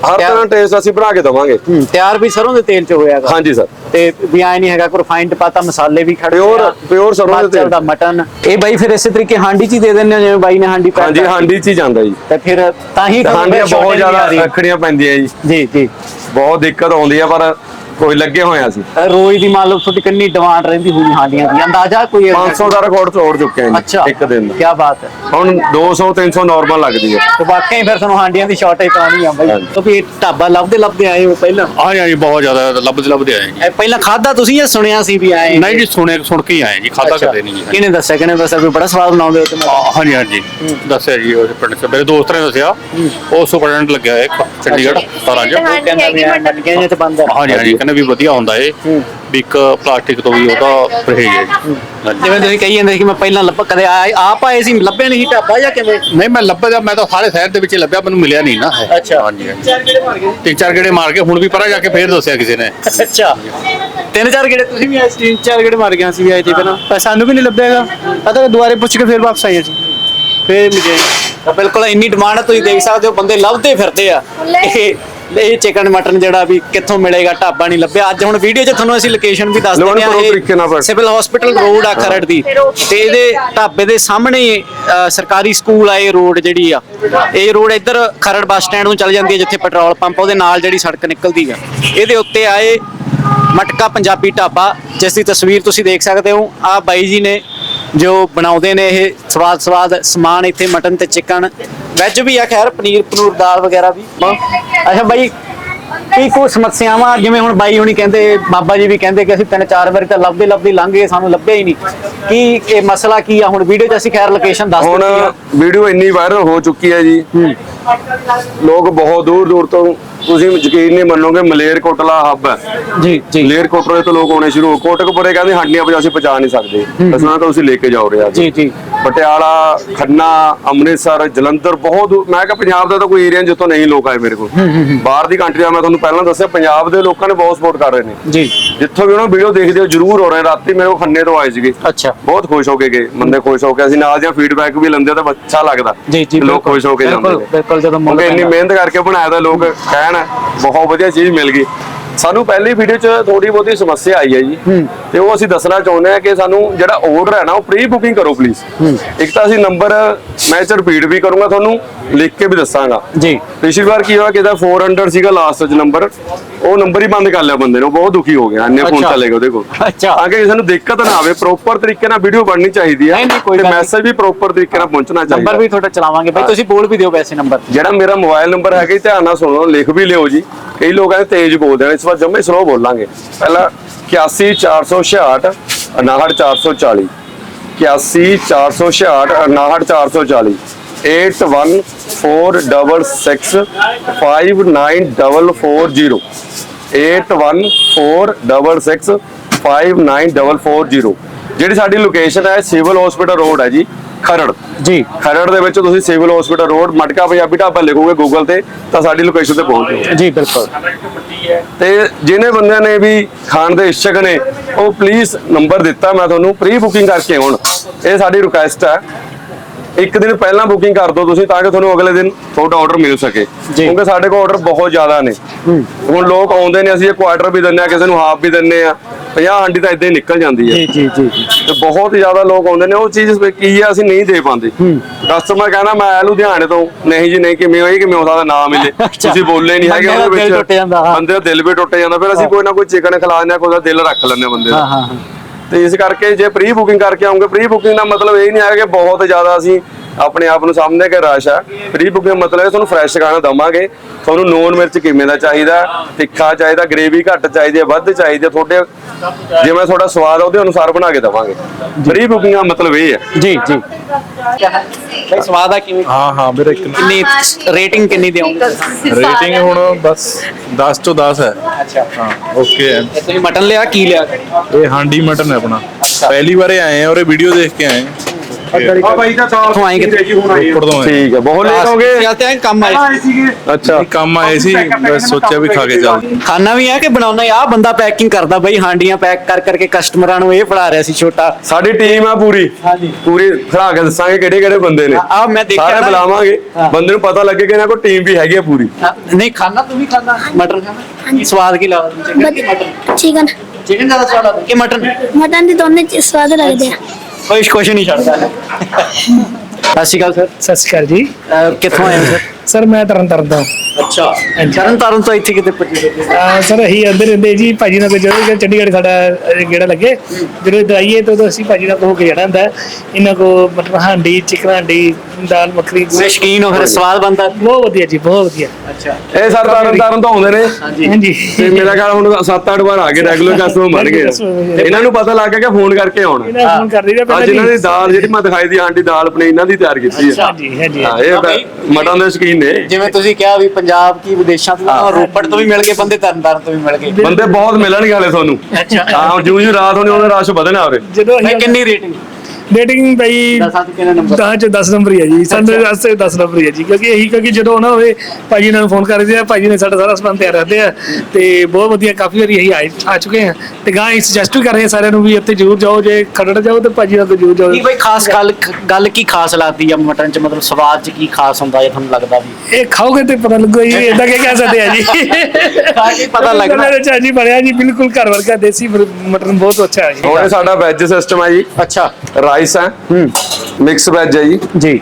ਹਰ ਤਿਆਰ- ਤਰ੍ਹਾਂ ਟੇਸਟ ਅਸੀਂ ਬਣਾ ਕੇ ਦਵਾਂਗੇ ਹੂੰ, ਤਿਆਰ ਵੀ ਸਰੋਂ ਦੇ ਤੇਲ ਚ ਹੋਇਆਗਾ ਹਾਂਜੀ ਸਰ ਤੇ ਵੀ ਐ ਨਹੀਂ ਹੈਗਾ ਕੋਈ ਰਿਫਾਈਨਡ ਪਾਤਾ ਮਸਾਲੇ ਵੀ ਖੜੇ Pure- ਆ। pure ਸਰੋਂ ਦੇ ਹਿਮਾਚਲ ਤੇਲ। ਦਾ ਮਟਨ ਇਹ ਬਾਈ ਫਿਰ ਇਸੇ ਤਰੀਕੇ ਹਾਂਡੀ ਚ ਹੀ ਦੇ ਦਿੰਦੇ ਹੋ ਜਿਵੇਂ ਬਾਈ ਨੇ ਹਾਂਡੀ ਪੈਕ ਹਾਂਜੀ ਕਰਤੀ। ਹਾਂਡੀ ਚ ਹੀ ਜਾਂਦਾ ਜੀ ਤੇ ਫਿਰ ਤਾਂ ਹੀ ਤੁਹਾਨੂੰ ਹਾਂਡੀਆਂ ਬਹੁਤ ਜ਼ਿਆਦਾ ਰਹੀ। ਰੱਖਣੀਆਂ ਪੈਂਦੀਆਂ ਜੀ ਜੀ ਜੀ ਬਹੁਤ ਦਿੱਕਤ ਆਉਂਦੀ ਆ ਪਰ ਕੋਈ ਲੱਗੇ ਹੋਏ ਸੀ ਰੋਜ਼ ਦੀ ਮੰਨ ਲਓ ਤੁਹਾਡੀ ਕਿੰਨੀ ਡਿਮਾਂਡ ਰਹਿੰਦੀ ਹੋਈ ਹਾਂਡੀਆਂ ਦੀ। ਅੰਦਾਜ਼ਾ ਕੋਈ 500 ਦਾ ਰਿਕਾਰਡ ਤੋੜ ਚੁੱਕੇ ਜੀ ਇੱਕ ਦਿਨ ਦਾ। ਕੀ ਬਾਤ ਹੈ। ਹੁਣ 200 300 ਨਾਰਮਲ ਲੱਗਦੀ ਹੈ। ਤੇ ਵਾਕਈ ਫਿਰ ਤੁਹਾਨੂੰ ਹਾਂਡੀਆਂ ਦੀ ਸ਼ਾਰਟੇਜ ਤਾਂ ਆਉਣੀ ਆ ਬਾਈ। ਇਹ ਢਾਬਾ ਲੱਭਦੇ ਲੱਭਦੇ ਆਏ ਹੋ ਪਹਿਲਾਂ? ਹਾਂਜੀ ਹਾਂਜੀ ਬਹੁਤ ਜ਼ਿਆਦਾ ਲੱਭਦੇ ਲੱਭਦੇ ਆਏ ਜੀ। ਇਹ ਪਹਿਲਾਂ ਖਾਦਾ ਤੁਸੀਂ ਇਹ ਸੁਣਿਆ ਸੀ ਵੀ ਆਏ ਨਹੀਂ ਜੀ ਸੁਣੇ ਸੁਣ ਕੇ ਹੀ ਆਏ ਜੀ ਖਾਦਾ। ਕਰਦੇ ਨਹੀਂ ਜੀ। ਕਿਹਨੇ ਦੱਸਿਆ? ਕਿਹਨੇ ਦੱਸਿਆ? ਵੀ ਬੜਾ ਸਵਾਦ ਬਣਾਉਂਦੇ ਹੋ ਤੇ ਮੈਂ ਹਾਂ, ਹਾਂਜੀ ਹਾਂਜੀ ਦੱਸਿਆ ਜੀ ਉਹ ਪਿੰਡ ਚ ਮੇਰੇ ਦੋਸਤ ਨੇ ਦੱਸਿਆ। ਉਹ ਸੁਪਰਡੈਂਟ ਲੱਗਿਆ ਹੈ ਇੱਕ ਚੰਡੀਗੜ੍ਹ ਚ ਹਾਂਜੀ, ਕਹਿੰਦਾ ਵੀ ਐਂ ਹੈਗੀ ਬਣ ਗਿਆ ਜੇ ਤੇ ਬੰਦ ਹਾਂਜੀ ਹਾਂਜੀ ਕਹਿੰਦੇ ਵੀ ਵਧੀਆ ਹੁੰਦਾ ਏ ਵੀ ਇੱਕ ਪਲਾਸਟਿਕ ਤੋਂ ਵੀ ਉਹਦਾ ਪਰਹੇਜ ਹੈ। ਹਾਂਜੀ। ਜਿਵੇਂ ਤੁਸੀਂ ਕਹੀ ਜਾਂਦੇ ਸੀ ਕਿ ਮੈਂ ਪਹਿਲਾਂ ਲੱਭ ਕਦੇ ਆਏ ਆਪ ਆਏ ਸੀ ਲੱਭਿਆ ਨਹੀਂ ਸੀ ਢਾਬਾ ਜਾਂ ਕਿਵੇਂ? ਨਹੀਂ ਮੈਂ ਲੱਭਿਆ ਮੈਂ ਤਾਂ ਸਾਰੇ ਸ਼ਹਿਰ ਦੇ ਵਿੱਚ ਲੱਭਿਆ ਮੈਨੂੰ ਮਿਲਿਆ ਨਹੀਂ ਨਾ ਇਹ। ਅੱਛਾ। ਹਾਂਜੀ ਹਾਂਜੀ। ਤਿੰਨ ਚਾਰ ਗੇੜੇ ਮਾਰ ਕੇ ਹੁਣ ਵੀ ਪਰਾਂ ਜਾ ਕੇ ਫੇਰ ਦੱਸਿਆ ਕਿਸੇ ਨੇ। ਅੱਛਾ। ਤਿੰਨ ਚਾਰ ਗੇੜੇ ਤੁਸੀਂ ਵੀ ਆਏ ਸੀ ਤਿੰਨ ਚਾਰ ਗੇੜੇ ਮਾਰ ਗਿਆ ਸੀ ਵੀ ਆਏ ਤੇ ਪਹਿਲਾਂ। ਪਰ ਸਾਨੂੰ ਵੀ ਨਹੀਂ ਲੱਭੇਗਾ ਅਦਾ ਦੁਬਾਰੇ ਪੁੱਛ ਕੇ ਫਿਰ ਵਾਪਸ ਆਏ ਅਸੀਂ ਫੇਰ ਮਿਲੇ ਤਾਂ ਬਿਲਕੁਲ ਇੰਨੀ ਡਿਮਾਂਡ ਤੁਸੀਂ ਦੇਖ ਸਕਦੇ ਹੋ ਬੰਦੇ ਲੱਭਦੇ ਫਿਰਦੇ ਆ। ਇਹ ਇਹ ਚਿਕਨ ਮਟਨ ਜਿਹੜਾ ਵੀ ਕਿੱਥੋਂ ਮਿਲੇਗਾ ਢਾਬਾ ਨਹੀਂ ਲੱਭਿਆ। ਅੱਜ ਹੁਣ ਵੀਡੀਓ 'ਚ ਤੁਹਾਨੂੰ ਅਸੀਂ ਲੋਕੇਸ਼ਨ ਵੀ ਦੱਸ ਦਿੰਦੇ ਤਰੀਕੇ ਨਾਲ ਆ ਪਰ। ਸਿਵਲ ਹਸਪੀਟਲ ਰੋਡ ਆ ਖਰੜ ਦੀ। ਤੇ ਇਹਦੇ ਢਾਬੇ ਦੇ ਸਾਹਮਣੇ ਹੀ, ਅ, ਸਰਕਾਰੀ ਸਕੂਲ ਆ ਇਹ ਰੋਡ ਜਿਹੜੀ ਆ। ਇਹ ਰੋਡ ਇੱਧਰ ਖਰੜ ਬੱਸ ਸਟੈਂਡ ਨੂੰ ਚੱਲ ਜਾਂਦੀ ਹੈ ਜਿੱਥੇ ਪੈਟਰੋਲ ਪੰਪ ਉਹਦੇ ਨਾਲ ਜਿਹੜੀ ਸੜਕ ਨਿਕਲਦੀ ਆ। ਇਹਦੇ ਉੱਤੇ ਆਏ ਮਟਕਾ ਪੰਜਾਬੀ ਢਾਬਾ ਜਿਸ ਦੀ ਤਸਵੀਰ ਤੁਸੀਂ ਦੇਖ ਸਕਦੇ ਹੋ। ਆ ਬਾਈ ਜੀ ਨੇ ਜੋ ਬਣਾਉਂਦੇ ਨੇ ਇਹ ਸਵਾਦ ਸਵਾਦ ਸਮਾਨ ਇੱਥੇ ਮਟਨ ਤੇ ਚਿਕਨ ਵੈਜ ਵੀ ਆ ਖੈਰ ਪਨੀਰ ਪਨੂਰ ਦਾਲ ਵਗੈਰਾ ਵੀ। ਅੱਛਾ ਬਾਈ ਕੀ ਕੋਈ ਸਮੱਸਿਆਵਾਂ ਜਿਵੇਂ ਹੁਣ ਬਾਈ ਹੁਣੀ ਕਹਿੰਦੇ ਬਾਬਾ ਜੀ ਵੀ ਕਹਿੰਦੇ ਕਿ ਅਸੀਂ ਤਿੰਨ ਚਾਰ ਵਾਰੀ ਤਾਂ ਲੱਭਦੇ ਲੱਭਦੇ ਲੰਘ ਗਏ ਸਾਨੂੰ ਲੱਭਿਆ ਹੀ ਨਹੀਂ। ਕੀ ਇਹ ਮਸਲਾ ਕੀ ਆ? ਹੁਣ ਵੀਡੀਓ 'ਚ ਅਸੀਂ ਖੈਰ ਲੋਕੇਸ਼ਨ ਦੱਸ ਹੁਣ ਦਿੱਤੀ ਆ। ਵੀਡੀਓ ਇੰਨੀ ਵਾਇਰਲ ਹੋ ਚੁੱਕੀ ਹੈ ਜੀ। ਲੋਕ ਬਹੁਤ ਦੂਰ ਦੂਰ ਤੋਂ ਤੁਸੀਂ ਯਕੀਨ ਨਹੀਂ ਮੰਨੋਗੇ ਮਲੇਰ ਕੋਟਲਾ ਹੱਬ ਹੈ। ਜੀ ਜੀ। ਮਲੇਰ ਕੋਟਲੇ ਤੋਂ ਲੋਕ ਆਉਣੇ ਸ਼ੁਰੂ ਹੋ ਕੋਟਕਪੁਰੇ ਕਹਿੰਦੇ ਹਾਂਡੀਆਂ ਅਸੀਂ ਪਹੁੰਚਾ ਨਹੀਂ ਸਕਦੇ। ਦੱਸਣਾ ਤਾਂ ਤੁਸੀਂ ਲੈ ਕੇ ਜਾਓ ਰਿਹਾ ਜੀ ਜੀ। ਪਟਿਆਲਾ ਖੰਨਾ ਅੰਮ੍ਰਿਤਸਰ ਜਲੰਧਰ ਬਹੁਤ ਮੈਂ ਕਿਹਾ ਪੰਜਾਬ ਦਾ ਤਾਂ ਕੋਈ ਏਰੀਆ ਜਿੱਥੋਂ ਨਹੀਂ ਲੋਕ ਆਏ ਮੇਰੇ ਕੋਲ। ਬਾਹਰ ਦੀ ਕੰਟਰੀ ਦਾ ਮੈਂ ਤੁਹਾਨੂੰ ਪਹਿਲਾਂ ਦੱਸਿਆ ਪੰਜਾਬ ਦੇ ਲੋਕਾਂ ਨੇ ਬਹੁਤ ਸਪੋਰਟ ਕਰ ਰਹੇ ਨੇ। ਜੀ। ਜਿੱਥੋਂ ਵੀ ਉਹਨਾਂ ਵੀਡੀਓ ਦੇਖਦੇ ਹੋ ਜਰੂਰ ਹੋ ਰਹੇ ਰਾਤੀ ਮੇਰੇ ਕੋਲ ਖੰਨੇ ਤੋਂ ਆਏ ਸੀਗੇ। ਅੱਛਾ। ਬਹੁਤ ਖੁਸ਼ ਹੋ ਕੇ ਗਏ। ਬੰਦੇ ਖੁਸ਼ ਹੋ ਕੇ ਅਸੀਂ ਨਾਲ ਦੀਆਂ ਫੀਡਬੈਕ ਵੀ ਲੈਂਦੇ ਤਾਂ ਅੱਛਾ ਲੱਗਦਾ। ਜੀ ਜੀ ਲੋਕ ਖੁਸ਼ ਹੋ ਕੇ ਜਾਂਦੇ ਬਿਲਕੁਲ ਨੇ। ਬਿਲਕੁਲ ਜਦੋਂ ਕਿਉਂਕਿ ਇੰਨੀ। ਮਿਹਨਤ ਕਰਕੇ ਬਣਾਇਆ ਤਾਂ ਲੋਕ ਕਹਿਣ ਬਹੁਤ ਵਧੀਆ ਚੀਜ਼ ਮਿਲ ਗਈ। ਸਾਨੂੰ ਪਹਿਲੀ ਵੀਡੀਓ 'ਚ ਥੋੜੀ ਬਹੁਤੀ ਸਮੱਸਿਆ ਆਈ ਹੈ ਜੀ। ਤੇ ਉਹ ਅਸੀਂ ਦੱਸਣਾ ਚਾਹੁੰਦੇ ਹਾਂ ਕਿ ਸਾਨੂੰ ਜਿਹੜਾ ਆਰਡਰ ਹੈ ਨਾ ਉਹ ਪ੍ਰੀ ਬੁਕਿੰਗ ਕਰੋ ਪਲੀਜ਼ ਇੱਕ ਤਾਂ ਅਸੀਂ ਨੰਬਰ ਮੈਂ ਚ ਰਿਪੀਟ ਵੀ ਕਰੂੰਗਾ ਤੁਹਾਨੂੰ ਲਿਖ ਕੇ ਵੀ ਦੱਸਾਂਗਾ। ਜੀ। ਪਿਛਲੀ ਵਾਰ ਕੀ ਹੋਇਆ ਕਿ ਇਹਦਾ 400 ਸੀਗਾ ਲਾਸਟ 'ਚ ਨੰਬਰ ਉਹ ਨੰਬਰ ਹੀ ਬੰਦ ਕਰ ਲਿਆ ਬੰਦੇ ਨੇ ਉਹ ਬਹੁਤ ਦੁਖੀ ਹੋ ਗਿਆ ਇੰਨੇ ਫੋਨ। ਚਲੇ ਗਏ ਉਹਦੇ ਕੋਲ। ਅੱਛਾ। ਤਾਂ ਕਿ ਕਿਸੇ ਨੂੰ ਦਿੱਕਤ ਨਾ ਆਵੇ ਪ੍ਰੋਪਰ ਤਰੀਕੇ ਨਾਲ ਵੀਡੀਓ ਬਣਨੀ ਚਾਹੀਦੀ ਹੈ ਤੇ। ਮੈਸੇਜ ਵੀ ਪ੍ਰੋਪਰ ਤਰੀਕੇ ਨਾਲ ਪਹੁੰਚਣਾ ਚਾਹੀਦਾ। ਨੰਬਰ ਵੀ ਤੁਹਾਡਾ ਚਲਾਵਾਂਗੇ। ਬਾਈ ਤੁਸੀਂ ਬੋਲ ਵੀ ਦਿਓ ਵੈਸੇ ਨੰਬਰ ਜਿਹੜਾ ਮੇਰਾ ਮੋਬਾਈਲ ਨੰਬਰ ਹੈਗਾ ਧਿਆਨ ਨਾਲ ਸੁਣੋ ਲਿਖ ਵੀ ਲਿਓ ਜੀ। ਕਈ ਲੋਕ ਕਹਿੰਦੇ ਤੇਜ਼ ਬੋਲਦੇ ਨੇ ਇਸ ਵਾਰ ਜੰਮੇ ਸਲੋ ਬੋਲਾਂਗੇ। ਪਹਿਲਾਂ 81466 59440 81466 59440 8146659440 8146659440 ਜਿਹੜੀ ਸਾਡੀ ਲੋਕੇਸ਼ਨ ਹੈ, ਸਿਵਲ ਹਸਪੀਟਲ ਰੋਡ ਹੈ ਜੀ। ਖਰੜ। ਜੀ। ਖਰੜ ਦੇ ਵਿੱਚ ਤੁਸੀਂ civil hospital road Matka Punjabi Dhaba ਲਿਖੋਗੇ Google ਤੇ ਤਾਂ ਸਾਡੀ ਲੋਕੇਸ਼ਨ ਤੇ ਪਹੁੰਚ ਜਾਓਗੇ ਜੀ ਬਿਲਕੁਲ। ਤੇ ਜਿਹਨੇ ਬੰਦਿਆਂ ਨੇ ਵੀ ਖਾਣ ਦੇ ਇੱਛਕ ਨੇ ਉਹ ਪਲੀਜ਼ ਨੰਬਰ ਦਿੱਤਾ ਮੈਂ ਤੁਹਾਨੂੰ ਪ੍ਰੀ ਬੁਕਿੰਗ ਕਰਕੇ ਆਉਣ ਇਹ ਸਾਡੀ ਰਿਕੁਐਸਟ ਹੈ ਇੱਕ ਦਿਨ ਪਹਿਲਾਂ ਬੁਕਿੰਗ ਕਰ ਦਿਓ ਤੁਸੀਂ ਤਾਂ ਕਿ ਤੁਹਾਨੂੰ ਅਗਲੇ ਦਿਨ ਤੁਹਾਡਾ ਆਰਡਰ ਮਿਲ ਸਕੇ। ਕਿਉਂਕਿ ਸਾਡੇ ਕੋਲ ਆਰਡਰ ਬਹੁਤ ਜ਼ਿਆਦਾ ਨੇ। ਹੁਣ ਲੋਕ ਆਉਂਦੇ ਨੇ ਅਸੀਂ ਇਹ ਕੁਆਟਰ ਵੀ ਦਿੰਨੇ ਆ ਕਿਸੇ ਨੂੰ ਹਾਫ ਵੀ ਦਿੰਨੇ ਆ 50 ਹਾਂਡੀ ਤਾਂ ਇਦਾਂ ਹੀ ਨਿਕਲ ਜਾਂਦੀ ਹੈ। ਜੀ ਜੀ ਜੀ। ਤੇ ਬਹੁਤ ਜ਼ਿਆਦਾ ਲੋਕ ਆਉਂਦੇ ਨੇ ਉਹ ਚੀਜ਼ ਕੀ ਆ ਅਸੀਂ ਨਹੀਂ ਦੇ ਪਾਉਂਦੇ। ਕਸਟਮਰ ਕਹਿੰਦਾ ਮੈਂ ਲੁਧਿਆਣੇ ਤੋਂ ਨਹੀਂ ਜੀ ਨਹੀਂ ਕਿਵੇਂ ਹੋਈ ਕਿਵੇਂ ਉਹਦਾ ਨਾਮ ਮਿਲੇ। ਤੁਸੀਂ ਬੋਲੇ ਨਹੀਂ ਹੈਗੇ ਉਹਦੇ ਹਾਂ। ਬੰਦੇ ਦਾ ਦਿਲ ਵੀ ਟੁੱਟ ਜਾਂਦਾ। ਫਿਰ ਅਸੀਂ ਕੋਈ ਨਾ ਕੋਈ ਚਿਕਨ ਖਿਲਾ ਦਿੰਦੇ ਆ ਕੋਈ ਦਾ ਦਿਲ ਰੱਖ ਲੈਂਦੇ ਬੰਦੇ ਹਾਂ ਦਾ। ਹਾਂ ਹਾਂ ਤੇ ਇਸ ਕਰਕੇ ਜੇ ਪ੍ਰੀ ਬੁਕਿੰਗ ਕਰਕੇ ਆਉਂਗੇ ਪ੍ਰੀ ਬੁਕਿੰਗ ਦਾ ਮਤਲਬ ਇਹ ਨਹੀਂ ਹੈ ਕਿ ਬਹੁਤ ਜ਼ਿਆਦਾ ਅਸੀਂ ਆਪਣੇ ਆਪ ਨੂੰ ਸਮਝਦੇ ਕਿ ਰਸ਼ ਆ। ਪ੍ਰੀ ਬੁਕਿੰਗ ਮਤਲਬ ਹੈ ਤੁਹਾਨੂੰ ਫਰੈਸ਼ ਖਾਣਾ ਦਵਾਂਗੇ। ਤੁਹਾਨੂੰ ਨੂਨ ਮਿਰਚ ਕਿਵੇਂ ਦਾ ਚਾਹੀਦਾ ਤਿੱਖਾ ਚਾਹੀਦਾ ਗ੍ਰੇਵੀ ਘੱਟ ਚਾਹੀਦੀ ਹੈ ਵੱਧ ਚਾਹੀਦੀ ਹੈ ਤੁਹਾਡੇ ਜਿਵੇਂ ਤੁਹਾਡਾ ਸਵਾਦ ਆ ਉਹਦੇ ਅਨੁਸਾਰ ਬਣਾ ਕੇ ਦਵਾਂਗੇ। ਪ੍ਰੀ ਬੁਕਿੰਗ ਦਾ ਮਤਲਬ ਇਹ ਹੈ। ਜੀ ਜੀ। ਬਈ ਸਵਾਦ ਆ ਕਿਵੇਂ? ਹਾਂ ਹਾਂ ਇੱਕ ਕਿੰਨੀ ਰੇਟਿੰਗ ਕਿੰਨੀ ਦਿਓਗੇ? ਰੇਟਿੰਗ ਹੁਣ ਬਸ 10 ਤੋਂ 10 ਹੈ। ਅੱਛਾ। ਹਾਂ ਓਕੇ ਹੈ। ਤੁਸੀਂ ਮਟਨ ਲਿਆ ਕੀ ਲਿਆ? ਇਹ ਹਾਂਡੀ ਮਟਨ ਹੈ ਆਪਣਾ। ਪਹਿਲੀ ਵਾਰੇ ਆਏ ਆ ਔਰ ਇਹ ਵੀਡੀਓ ਦੇਖ ਕੇ ਆਏ ਆ ਬਾਈ ਦਾ ਸਾਲ ਉੱਥੋਂ ਆਏ ਕਿੱਥੇ ਰੋਪੜ ਤੋਂ ਆਏ। ਠੀਕ ਹੈ ਬਹੁਤ ਲੇਟ ਹੋ ਗਏ। ਚੱਲ ਤੇ ਐਂ ਕੰਮ ਆਏ ਅੱਛਾ। ਇਹ ਕੰਮ ਆਏ ਸੀ ਬਸ ਸੋਚਿਆ ਵੀ ਖਾ ਕੇ ਚੱਲ। ਖਾਣਾ ਵੀ ਆ ਕਿ ਬਣਾਉਣਾ ਆ ਬੰਦਾ ਪੈਕਿੰਗ ਕਰਦਾ ਬਈ ਹਾਂਡੀਆਂ ਪੈਕ ਕਰ ਕਰਕੇ ਕਸਟਮਰਾਂ ਨੂੰ ਇਹ ਫੜਾ ਰਿਹਾ ਸੀ ਛੋਟਾ। ਸਾਡੀ ਟੀਮ ਆ ਪੂਰੀ। ਹਾਂਜੀ। ਪੂਰੀ ਖੜਾ ਕੇ ਦੱਸਾਂਗੇ ਕਿਹੜੇ ਕਿਹੜੇ ਬੰਦੇ ਨੇ। ਆ ਮੈਂ ਦੇਖਿਆ ਸਾਰੇ ਨਾ। ਬੁਲਾਵਾਂਗੇ। ਹਾਂ। ਬੰਦੇ ਨੂੰ ਪਤਾ ਲੱਗੇ ਕਿ ਇਹਨਾਂ ਕੋਲ ਟੀਮ ਵੀ ਹੈਗੀ ਆ ਪੂਰੀ। ਹਾਂ, ਨਹੀਂ ਖਾਣਾ ਤੂੰ ਵੀ ਖਾਣਾ ਮਟਰ ਖਾਣਾ ਕੀ ਸਵਾਦ ਕੀ ਲੱਗਦਾ ਚਿਕਨ ਕੀ ਮਟਨ ਚਿਕਨ ਚਿਕਨ ਜ਼ਿਆਦਾ ਸਵਾਦ ਲੱਗਦਾ ਕਿ ਮਟਨ ਮਟਨ ਦੇ ਦੋਨੇ ਚ ਸਵਾਦ ਲੱਗਦੇ ਆ। ਕੋਈ ਕੁਛ ਨਹੀਂ ਛੱਡਦਾ। ਸਤਿ ਸ਼੍ਰੀ ਅਕਾਲ ਸਰ। ਸਤਿ ਸ਼੍ਰੀ ਅਕਾਲ ਜੀ। ਕਿੱਥੋਂ ਆਏ ਹੋ ਸਰ? ਸਰ ਮੈਂ ਤਰਨ ਤਾਰਨ ਤੋਂ। ਅੱਛਾ। ਤਰਨ ਤਾਰਨ ਤੋਂ ਇੱਥੇ ਕਿਤੇ ਪੁੱਜੇ ਅਹ ਸਰ ਅਸੀਂ ਅੰਦਰ ਰਹਿੰਦੇ ਜੀ ਭਾਜੀ ਨਾਲ ਜਦੋਂ ਵੀ ਚੰਡੀਗੜ੍ਹ ਸਾਡਾ ਅਹ, ਗੇੜਾ ਲੱਗੇ ਜਦੋਂ ਇੱਧਰ ਆਈਏ ਤਾਂ ਉਦੋਂ ਅਸੀਂ ਭਾਜੀ ਨਾਲ ਹੋ ਕੇ ਜਾਣਾ ਹੁੰਦਾ। ਹੈ। ਇਹਨਾਂ ਕੋ ਮਟਰ ਹਾਂਡੀ ਚਿਕਨ ਹਾਂਡੀ ਦਾਲ ਮੱਖਣੀ ਪੂਰੇ ਸ਼ਕੀਨ ਹੋ ਫਿਰ ਸਵਾਦ ਬੰਦਾ ਬਹੁਤ ਵਧੀਆ ਜੀ ਬਹੁਤ ਵਧੀਆ। ਅੱਛਾ। ਇਹ ਸਰ ਤਾਰਨ ਤਾਰਨ ਤੋਂ ਆਉਂਦੇ ਨੇ। ਹਾਂਜੀ। ਹਾਂਜੀ। ਤੇ ਮੇਰਾ ਖਿਆਲ ਹੁਣ 7-8 ਵਾਰ ਆ ਗਏ ਰੈਗੂਲਰ ਕਸਟਮਰ ਬਣ ਗਏ ਆ। ਇਹਨਾਂ ਨੂੰ ਪਤਾ ਲੱਗ ਗਿਆ ਕਿ ਫੋਨ ਕਰਕੇ ਆਉਣਾ। ਇਹਨਾਂ ਫੋਨ ਕਰ ਦਈਦਾ ਅੱਜ ਇਹਨਾਂ ਦੀ ਦਾਲ ਜਿਹੜੀ ਮੈਂ ਦਿਖਾਈ ਦੀ ਆਂਟੀ ਦਾਲ ਆਪਣੀ ਇਹਨਾਂ ਦੀ ਤਿਆਰ ਕੀਤੀ ਹੈ। ਹਾਂਜੀ ਹਾਂਜੀ। ਹਾਂ ਇਹ ਮਟਨ ਦੇ ਸ਼ਕੀਨ ਨੇ ਜਿਵੇਂ ਤੁਸੀਂ ਕਿਹਾ ਵੀ ਪੰਜਾਬ ਕੀ ਵਿਦੇਸ਼ਾਂ ਤੋਂ ਰੋਪੜ ਤੋਂ ਵੀ ਮਿਲ ਗਏ ਬੰਦੇ ਤਰਨ ਤਾਰਨ ਤੋਂ ਵੀ ਮਿਲ ਗਏ। ਬੰਦੇ ਬਹੁਤ ਮਿਲਣਗੇ ਹਲੇ ਤੁਹਾਨੂੰ। ਅੱਛਾ। ਹਾਂ ਜਿਉਂ ਜਿਉਂ ਰਾਤ ਹੋਣੀ ਉਹਦਾ ਰਸ਼ ਵਧਣਾ ਅਸੀਂ ਕਿੰਨੀ ਰੇਟਿੰਗ ਰੇਟਿੰਗ ਭਾਈ ਦਸਾਂ ਤੋਂ ਕਿੰਨਾ ਨੰਬਰ 10 ਚ 10 ਨੰਬਰ ਹੀ ਹੈ ਜੀ। ਸਾਡੇ ਵਾਸਤੇ 10 ਨੰਬਰ ਹੀ ਹੈ ਜੀ। ਕਿਉਂਕਿ ਇਹੀ ਕਿਉਂਕਿ ਜਦੋਂ ਨਾ ਹੋਵੇ ਭਾਜੀ ਨਾਲ ਫੋਨ ਕਰਦੇ ਆ ਭਾਜੀ ਨੇ ਸਾਡਾ ਸਾਰਾ ਸਮਾਨ ਤਿਆਰ ਰੱਖਦੇ ਆ। ਤੇ ਬਹੁਤ ਵਧੀਆ ਕਾਫੀ ਵਾਰੀ ਅਸੀਂ ਆਏ ਆ ਚੁੱਕੇ ਆ। ਤੇ ਗਾਂ ਅਸੀਂ ਸੁਜੈਸਟ ਵੀ ਕਰ ਰਹੇ ਸਾਰਿਆਂ ਨੂੰ ਵੀ ਇੱਥੇ ਜ਼ਰੂਰ ਜਾਓ ਜੇ ਖਰੜ ਜਾਓ ਤੇ ਭਾਜੀ ਨਾਲ ਤਾਂ ਜ਼ਰੂਰ ਜਾਓ। ਕੀ ਬਈ ਖਾਸ ਗੱਲ ਗੱਲ ਕੀ ਖਾਸ ਲੱਗਦੀ ਆ ਮਟਨ ਚ? ਮਤਲਬ ਸਵਾਦ ਚ ਕੀ ਖਾਸ ਹੁੰਦਾ ਹੈ ਤੁਹਾਨੂੰ ਲੱਗਦਾ ਵੀ? ਇਹ ਖਾਓਗੇ ਤੇ ਪਤਾ ਲੱਗੋ ਜੀ ਇਦਾਂ ਕੀ ਕਹਿ ਸਕਦੇ ਆ ਜੀ। ਖਾ ਕੇ ਪਤਾ ਲੱਗਣਾ। ਦੇ ਚਾਜੀ ਬਣਿਆ ਜੀ ਬਿਲਕੁਲ ਘਰ ਵਰਗਾ ਦੇਸੀ ਮਟਨ ਬਹੁਤ ਅੱਛਾ ਹੈ ਜੀ। ਹੁਣ ਇਹ ਸਾਡਾ ਵੈਜ ਸਿਸਟਮ ਹੈ ਜੀ। ਅੱਛਾ। ਰਾਈਸ ਹੈ। ਮਿਕਸ ਵੈਜ ਹੈ ਜੀ। ਜੀ।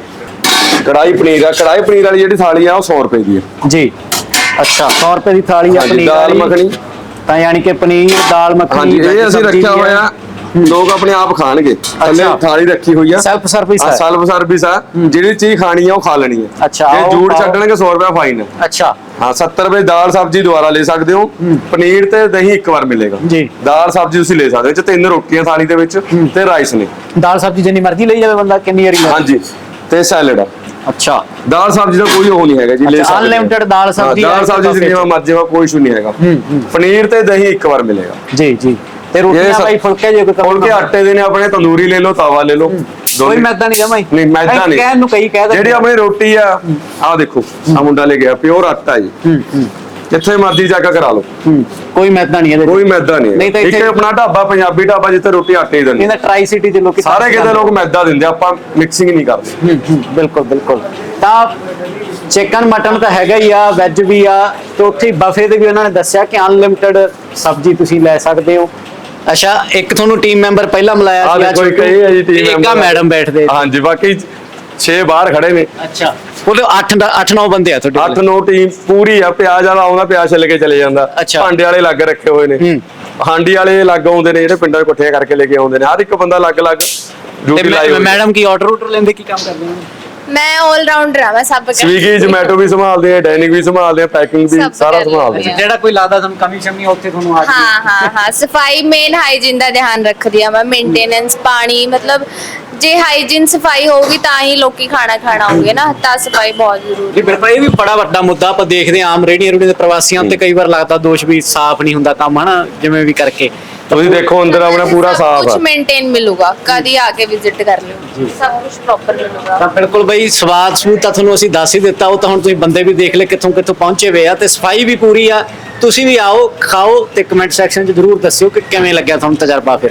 ਕੜਾਈ ਪਨੀਰ ਆ ਕੜਾਈ ਪਨੀਰ ਵਾਲੀ ਜਿਹੜੀ ਥਾਲੀ ਆ ਉਹ 100 ਰੁਪਏ ਦੀ ਹੈ। ਜੀ। ਅੱਛਾ 100 ਰੁਪਏ ਦੀ ਥਾਲੀ ਆ ਪਨੀਰ ਦਾਲ। ਮੱਖਣੀ। ਤਾਂ ਯਾਨੀ ਕਿ ਪਨੀਰ ਦਾਲ ਮੱਖਣੀ ਹਾਂਜੀ ਇਹ ਅਸੀਂ ਰੱਖਿਆ ਹੋਇਆ। ਲੋਕ ਆਪਣੇ ਆਪ ਖਾਣਗੇ। ਥੱਲੇ। ਥਾਲੀ ਰੱਖੀ ਹੋਈ ਆ। ਸੈਲਫ ਸਰਵਿਸ ਹੈ। ਸੈਲਫ ਸਰਵਿਸ ਆ ਜਿਹੜੀ ਚੀਜ਼ ਖਾਣੀ ਆ ਉਹ ਖਾ ਲੈਣੀ ਹੈ ਅੱਛਾ, ਜੇ ਜੂੜ। ਛੱਡਣਗੇ 100 ਰੁਪਏ ਫਾਈਨ ਅੱਛਾ। ਹਾਂ 70 ਰੁਪਏ ਦਾਲ ਸਬਜ਼ੀ ਦੁਬਾਰਾ ਲੈ ਸਕਦੇ ਹੋ। ਪਨੀਰ ਤੇ ਦਹੀਂ ਇੱਕ ਵਾਰ ਮਿਲੇਗਾ। ਜੀ। ਦਾਲ ਸਬਜ਼ੀ ਤੁਸੀਂ ਲੈ ਸਕਦੇ ਹੋ ਚ ਤਿੰਨ ਰੋਟੀਆਂ ਥਾਲੀ ਦੇ ਵਿੱਚ ਤੇ ਰਾਈਸ ਨੇ। ਦਾਲ ਸਬਜ਼ੀ ਜਿੰਨੀ ਮਰਜ਼ੀ ਲਈ ਜਾਵੇ ਬੰਦਾ ਕਿੰਨੀ ਵਾਰੀ ਹਾਂਜੀ। ਤੇ ਸੈਲਡ ਆ। ਅੱਛਾ। ਦਾਲ ਸਬਜ਼ੀ ਦਾ ਕੋਈ ਉਹ ਨਹੀਂ ਹੈਗਾ ਜੀ ਲੈ ਸਕਦੇ unlimited ਦਾਲ ਸਬਜ਼ੀ ਦਾਲ ਸਬਜ਼ੀ ਜਿੰਨੀ ਮਰਜ਼ੀ ਵਾ ਕੋਈ ਇਸ਼ੂ ਨਹੀਂ ਹੈਗਾ। ਪਨੀਰ ਤੇ ਦਹੀਂ ਇੱਕ ਵਾਰ ਮਿਲੇਗਾ। ਜੀ ਜੀ। ਤੇ ਰੋਟੀਆਂ ਭਾਈ ਫੁਲਕੇ ਜੇ ਕੋਈ ਫੁਲਕੇ ਆਟੇ ਦੇ ਨੇ ਆਪਣੇ ਤੰਦੂਰੀ ਲੈ ਲਓ ਤਵਾ ਲੈ ਲਓ। ਕੋਈ ਮੈਦਾ ਨਹੀਂ ਜਮਾ ਹੀ। ਨਹੀਂ ਮੈਦਾ ਨਹੀਂ। ਕਹਿਣ ਨੂੰ ਕਈ ਕਹਿ ਦਿੰਦੇ ਜਿਹੜੀ ਆਪਣੀ ਰੋਟੀ ਆ ਆਹ ਦੇਖੋ ਆ ਮੁੰਡਾ ਲੈ ਗਿਆ ਪਿਓਰ ਆਟਾ ਜੀ। ਹੂੰ ਹੂੰ। ਜਿੱਥੇ ਮਰਜ਼ੀ ਜਾ ਕੇ ਕਰਾ ਲਓ। ਕੋਈ ਮੈਦਾ ਨਹੀਂ ਇਹਦੇ। ਕੋਈ ਮੈਦਾ ਨਹੀਂ। ਇੱਕ ਆਪਣਾ ਢਾਬਾ ਪੰਜਾਬੀ ਢਾਬਾ ਜਿੱਥੇ ਰੋਟੀ ਆਟੇ ਦੀ ਦਿੰਦੇ। ਇਹਦਾ ਟਰਾਈ ਸਿਟੀ ਦੇ ਲੋਕੀ ਸਾਰੇ ਕਿਤੇ ਲੋਕ ਮੈਦਾ ਦਿੰਦੇ ਆ, ਆਪਾਂ ਮਿਕਸਿੰਗ ਨਹੀਂ ਕਰਦੇ। ਬਿਲਕੁਲ ਬਿਲਕੁਲ। ਤਾਂ ਚਿਕਨ ਮਟਨ ਤਾਂ ਹੈਗਾ ਹੀ ਆ ਵੈਜ ਵੀ ਆ ਤੇ ਉੱਥੇ ਬਫੇ ਦੇ ਵੀ ਉਹਨਾਂ ਨੇ ਦੱਸਿਆ ਕਿ ਅਨਲਿਮਿਟਿਡ ਸਬਜ਼ੀ ਤੁਸੀਂ ਲੈ ਸਕਦੇ ਹੋ। ਅੱਛਾ ਇੱਕ ਤੁਹਾਨੂੰ ਟੀਮ ਮੈਂਬਰ ਪਹਿਲਾਂ ਮਿਲਾਇਆ ਸੀ ਦੇਖੋ ਇੱਕ ਇਹ ਹੈ ਜੀ ਟੀਮ ਇੱਕ ਆ ਮੈਡਮ ਬੈਠਦੇ। ਹਾਂਜੀ ਬਾਕੀ 6 ਬਾਹਰ ਖੜੇ ਨੇ। ਅੱਛਾ। ਉਹਦੇ 8 8 9 ਬੰਦੇ ਆ ਤੁਹਾਡੇ 8 9 ਟੀਮ ਪੂਰੀ ਆ ਪਿਆਜ਼ ਵਾਲਾ ਆਉਂਦਾ ਪਿਆਜ਼ ਛਿੱਲ ਕੇ ਚਲੇ ਜਾਂਦਾ। ਅੱਛਾ। ਭਾਂਡੇ ਵਾਲੇ ਲੱਗ ਰੱਖੇ ਹੋਏ ਨੇ। ਹੂੰ। ਹਾਂਡੀ ਵਾਲੇ ਲੱਗ ਆਉਂਦੇ ਨੇ ਜਿਹੜੇ ਪਿੰਡਾਂ 'ਚ ਇਕੱਠੀਆਂ ਕਰਕੇ ਲੈ ਕੇ ਆਉਂਦੇ ਨੇ। ਹਰ ਇੱਕ ਬੰਦਾ ਅਲੱਗ-ਅਲੱਗ ਤੇ ਡਿਊਟੀ ਲਾਈ ਹੋਈ ਮੈਡਮ ਕੀ ਆਰਡਰ ਆਰਡਰ ਲੈਂਦੇ ਕੀ ਕੰਮ ਕਰਦੇ ਹੋ ਮੈਂ 올 ਰਾਊਂਡਰ ਆ ਮੈਂ ਸਭ ਕਰ ਸਵੀਗੀ ਜ਼ੋਮੈਟੋ ਵੀ ਸੰਭਾਲਦੇ ਆ ਡਾਈਨਿੰਗ ਵੀ ਸੰਭਾਲਦੇ ਆ ਪੈਕਿੰਗ ਵੀ ਸਭ ਸਾਰਾ ਕਰ ਸੰਭਾਲਦੇ ਲੈਂਦੇ ਆ। ਜਿਹੜਾ ਕੋਈ ਲੱਗਦਾ ਤੁਹਾਨੂੰ ਕਮੀ ਸ਼ਮੀ ਉੱਥੇ ਤੁਹਾਨੂੰ ਆ ਹਾਂ ਹਾਂ ਹਾਂ ਸਫ਼ਾਈ ਮੇਨ ਹਾਈਜੀਨ ਦਾ ਧਿਆਨ ਰੱਖਦੀ ਆ ਮੈਂ ਮੇਨਟੇਨੈਂਸ ਪਾਣੀ ਮਤਲਬ ਜੇ ਹਾਈਜੀਨ ਸਫ਼ਾਈ ਹੋਊਗੀ ਤਾਂ ਹੀ ਲੋਕੀ ਖਾਣਾ ਖਾਣਾ ਹੋਣਗੇ ਨਾ ਤਾਂ ਸਫ਼ਾਈ ਬਹੁਤ ਜ਼ਰੂਰੀ ਜੀ ਬਿਲਕੁਲ ਇਹ ਵੀ ਬੜਾ ਵੱਡਾ ਮੁੱਦਾ ਆਪਾਂ ਦੇਖਦੇ ਹਾਂ ਆਮ ਰੇੜੀਆਂ ਰੂੜੀਆਂ ਦੇ ਪ੍ਰਵਾਸੀਆਂ ਉੱਤੇ ਕਈ ਵਾਰ ਲੱਗਦਾ ਦੋਸ਼ ਵੀ ਸਾਫ਼ ਨਹੀਂ ਹੁੰਦਾ ਕੰਮ ਹਨਾ ਜਿਵੇਂ ਵੀ ਕਰਕੇ। ਤੁਸੀਂ ਦੇਖੋ ਅੰਦਰ ਆਪਣਾ ਪੂਰਾ ਸਾਫ਼ ਆ। ਕੁਝ ਮੇਨਟੇਨ ਮਿਲੂਗਾ। ਕਦੀ ਆ ਕੇ ਵਿਜ਼ਿਟ ਕਰ ਲਿਓ। ਸਭ ਕੁਝ ਪ੍ਰੋਪਰ ਮਿਲੂਗਾ। ਤਾਂ ਬਿਲਕੁਲ ਬਈ ਸਵਾਦ ਸੂਦ ਤਾਂ ਤੁਹਾਨੂੰ ਅਸੀਂ ਦੱਸ ਹੀ ਦਿੱਤਾ ਉਹ ਤਾਂ ਹੁਣ ਤੁਸੀਂ ਬੰਦੇ ਵੀ ਦੇਖ ਲੈ ਕਿੱਥੋਂ ਕਿੱਥੋਂ ਪਹੁੰਚੇ ਹੋਏ ਆ ਤੇ ਸਫ਼ਾਈ ਵੀ ਪੂਰੀ ਆ। ਤੁਸੀਂ ਵੀ ਆਓ ਖਾਓ ਤੇ ਕਮੈਂਟ ਸੈਕਸ਼ਨ 'ਚ ਜ਼ਰੂਰ ਦੱਸਿਓ ਕਿ ਕਿਵੇਂ ਲੱਗਿਆ ਤੁਹਾਨੂੰ ਤਜਰਬਾ ਫਿਰ।